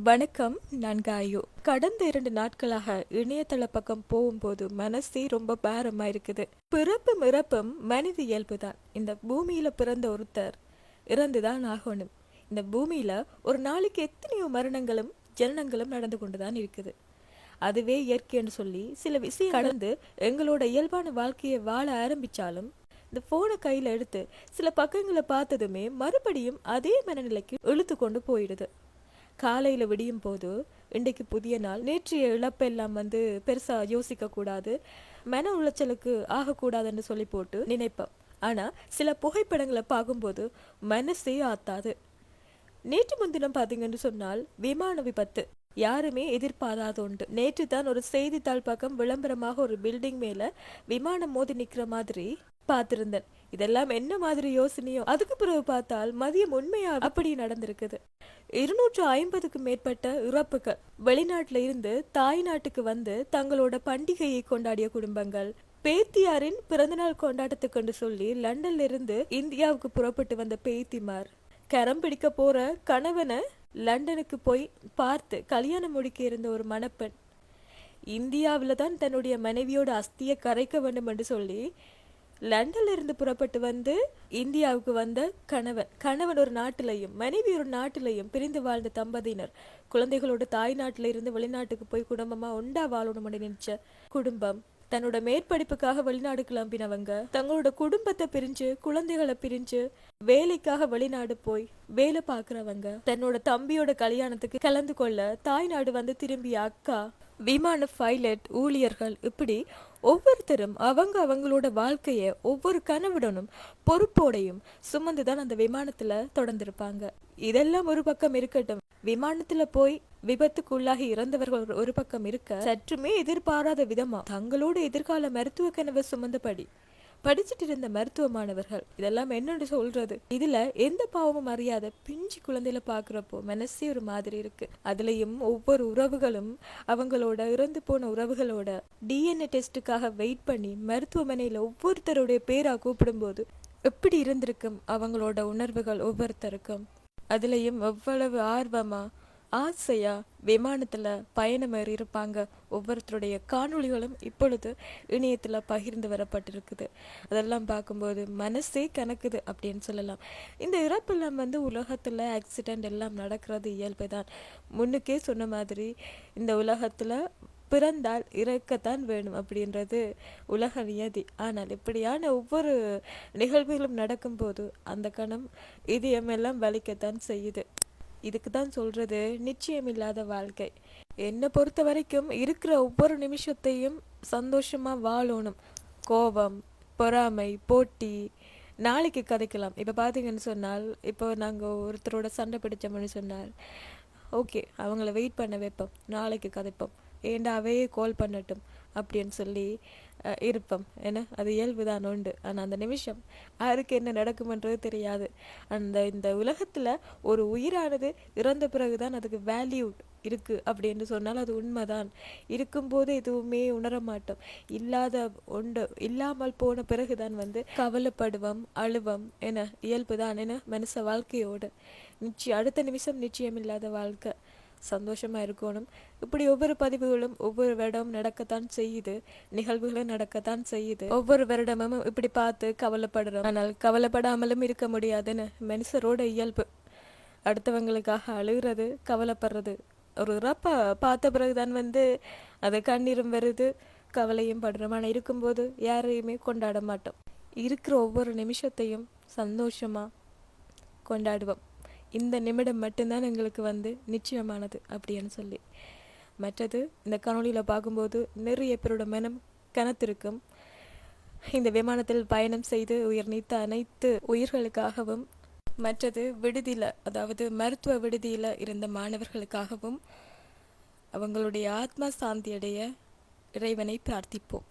வணக்கம் நான் காயு கடந்த இரண்டு நாட்களாக இணையதள பக்கம் போகும்போது மனசே ரொம்ப பாரமா இருக்குது பிறப்பும் இறப்பும் மனித இயல்புதான். இந்த பூமியில பிறந்த ஒருத்தர் இறந்துதான் ஆகணும். இந்த பூமியில ஒரு நாளைக்கு எத்தனையோ மரணங்களும் ஜனனங்களும் நடந்து கொண்டுதான் இருக்குது. அதுவே இயற்கைன்னு சொல்லி சில விஷயம் கடந்து எங்களோட இயல்பான வாழ்க்கையை வாழ ஆரம்பிச்சாலும் இந்த ஃபோனை கையில் எடுத்து சில பக்கங்களை பார்த்ததுமே மறுபடியும் அதே மனநிலைக்கு இழுத்து கொண்டு போயிடுது. காலையில் விடியும் போது இன்றைக்கு புதிய நாள். நேற்றைய இழப்பெல்லாம் வந்து பெருசாக யோசிக்கக்கூடாது. மன உளைச்சலுக்கு ஆகக்கூடாதுன்னு சொல்லி போட்டு நினைப்பேன் ஆனால் சில புகைப்படங்களை பார்க்கும்போது மனசே ஆத்தாது. நேற்று முன்தினம் பார்த்தீங்கன்னு சொன்னால் விமான விபத்து. யாருமே எதிர்பாராத உண்டு நேற்று தான் ஒரு செய்தித்தாள் பக்கம் விளம்பரமாக ஒரு பில்டிங் மேல விமானம் மோதி நிற்கிற மாதிரி பார்த்திருந்தேன் இதெல்லாம் என்ன மாதிரி யோசனையோ? அதுக்கு பிறகு பார்த்தால் மதியம் உண்மையா அப்படி நடந்திருக்குது. இருநூற்று ஐம்பதுக்கு மேற்பட்ட இறப்புகள். வெளிநாட்டில் இருந்து தாய் நாட்டுக்கு வந்து தங்களோட பண்டிகையை கொண்டாடிய குடும்பங்கள். பேத்தியாரின் பிறந்தநாள் கொண்டாட்டத்துக்கு சொல்லி லண்டன்ல இருந்து இந்தியாவுக்கு புறப்பட்டு வந்த பேத்திமார். கரம் பிடிக்க போற கணவனை லண்டனுக்கு போய் பார்த்து கல்யாணம் முடிக்க இருந்த ஒரு மணப்பெண். இந்தியாவில் தான் தன்னுடைய மனைவியோட அஸ்தியை கரைக்க வேண்டும் என்று சொல்லி லண்டன்ல இருந்து புறப்பட்டு வந்து இந்தியாவுக்கு வந்த கணவன். கணவன் ஒரு நாட்டிலையும் மனைவி ஒரு நாட்டிலையும் பிரிந்து வாழ்ந்த தம்பதியினர். குழந்தைகளோட தாய் நாட்டில இருந்து வெளிநாட்டுக்கு போய் குடும்பமா உண்டா வாழணும்னு நினைச்ச குடும்பம் தன்னோட மேற்படிப்புக்காக வெளிநாடு கிளம்பினவங்க. தங்களோட குடும்பத்தை பிரிஞ்சு குழந்தைகளை பிரிஞ்சு வேலைக்காக வெளிநாடு போய் வேலை பார்க்கறவங்க. தன்னோட தம்பியோட கல்யாணத்துக்கு கலந்து கொள்ள தாய்நாடு வந்து திரும்பிய அக்கா விமான பைலட் ஊழியர்கள் இப்படி ஒவ்வொருத்தரும் அவங்க அவங்களோட வாழ்க்கையை ஒவ்வொரு கனவுடனும் பொறுப்போடையும் சுமந்துதான் அந்த விமானத்துல தொடர்ந்திருப்பாங்க. இதெல்லாம் ஒரு பக்கம் இருக்கட்டும். விமானத்துல போய் விபத்துக்குள்ளாகி இறந்தவர்கள் ஒரு- ஒரு பக்கம் இருக்க சற்றுமே எதிர்பாராத விதமா தங்களோட எதிர்கால மருத்துவ கனவை சுமந்தபடி படிச்சுட்டு இருந்த மருத்துவ மாணவர்கள் இதெல்லாம் என்னன்னு சொல்றது. இதுல எந்த பாவமும் அறியாத பிஞ்சு குழந்தையில பாக்குறப்போ மனசே ஒரு மாதிரி இருக்கு. அதுலயும் ஒவ்வொரு உறவுகளும் அவங்களோட இறந்து போன உறவுகளோட டிஎன்ஏ டெஸ்ட்டுக்காக வெயிட் பண்ணி மருத்துவமனையில ஒவ்வொருத்தருடைய பேரா கூப்பிடும்போது எப்படி இருந்திருக்கும் அவங்களோட உணர்வுகள் ஒவ்வொருத்தருக்கும். அதுலயும் எவ்வளவு ஆர்வமா ஆசையா விமானத்துல பயணம் ஏறி இருப்பாங்க. ஒவ்வொருத்தருடைய காணொளிகளும் இப்பொழுது இணையத்துல பகிர்ந்து வரப்பட்டிருக்குது. அதெல்லாம் பார்க்கும்போது மனசே கணக்குது அப்படின்னு சொல்லலாம். இந்த இறப்பெல்லாம் வந்து உலகத்துல ஆக்சிடென்ட் எல்லாம் நடக்கிறது இயல்புதான். முன்னுக்கே சொன்ன மாதிரி இந்த உலகத்துல பிறந்தால் இறக்கத்தான் வேணும் அப்படின்றது உலக நியதி. ஆனால் இப்படியான ஒவ்வொரு நிகழ்வுகளும் நடக்கும்போது அந்த கணம் இதயமெல்லாம் வலிக்கத்தான் செய்யுது. இதுக்கு தான் சொல்றது நிச்சயமில்லாத வாழ்க்கை. என்னை பொறுத்த வரைக்கும் இருக்கிற ஒவ்வொரு நிமிஷத்தையும் சந்தோஷமாக வாழணும். கோபம் பொறாமை போட்டி. நாளைக்கு கதைக்கலாம். இப்போ பார்த்தீங்கன்னு சொன்னால் இப்போ நாங்கள் ஒருத்தரோட சண்டை பிடிச்சோம்னு சொன்னால் ஓகே அவங்கள வெயிட் பண்ண வைப்போம். நாளைக்கு கதைப்போம். ஏண்டாவே கோல் கால் பண்ணட்டும் அப்படின்னு சொல்லி அஹ், இருப்போம். ஏன்னா அது இயல்பு தான் உண்டு. ஆனால் அந்த நிமிஷம் யாருக்கு என்ன நடக்குமென்றது தெரியாது. அந்த இந்த உலகத்தில் ஒரு உயிரானது இறந்த பிறகுதான் அதுக்கு வேல்யூ இருக்கு அப்படின்னு சொன்னால் அது உண்மைதான். இருக்கும்போது எதுவுமே உணர மாட்டோம். இல்லாத உண்டு இல்லாமல் போன பிறகுதான் வந்து கவலைப்படுவோம் அழுவம். என இயல்பு தான் என மனுஷ வாழ்க்கையோடு. நிச்சயம் அடுத்த நிமிஷம் நிச்சயமில்லாத வாழ்க்கை. சந்தோஷமா இருக்கணும். இப்படி ஒவ்வொரு பதிவுகளும் ஒவ்வொரு வருடம் நடக்கத்தான் செய்யுது. நிகழ்வுகளும் நடக்கத்தான் செய்யுது. ஒவ்வொரு வருடமும் இப்படி பார்த்து கவலைப்படுறோம். ஆனால் கவலைப்படாமலும் இருக்க முடியாதுன்னு மனுஷரோட இயல்பு. அடுத்தவங்களுக்காக அழுகிறது கவலைப்படுறது. ஒரு இறப்ப பார்த்த பிறகுதான் வந்து அது கண்ணீரும் வருது கவலையும் படுறோம். ஆனால் இருக்கும்போது யாரையுமே கொண்டாட மாட்டோம். இருக்கிற ஒவ்வொரு நிமிஷத்தையும் சந்தோஷமாக கொண்டாடுவோம். இந்த நிமிடம் மட்டும்தான் எங்களுக்கு வந்து நிச்சயமானது அப்படின்னு சொல்லி. மற்றது இந்த காணொலியில் பார்க்கும்போது நிறைய பேரோட மனம் கனத்திருக்கும். இந்த விமானத்தில் பயணம் செய்து உயிர் நீத்த அனைத்து உயிர்களுக்காகவும் மற்றது விடுதியில் அதாவது மருத்துவ விடுதியில் இருந்த மாணவர்களுக்காகவும் அவங்களுடைய ஆத்மா சாந்தி அடைய இறைவனை பிரார்த்திப்போம்.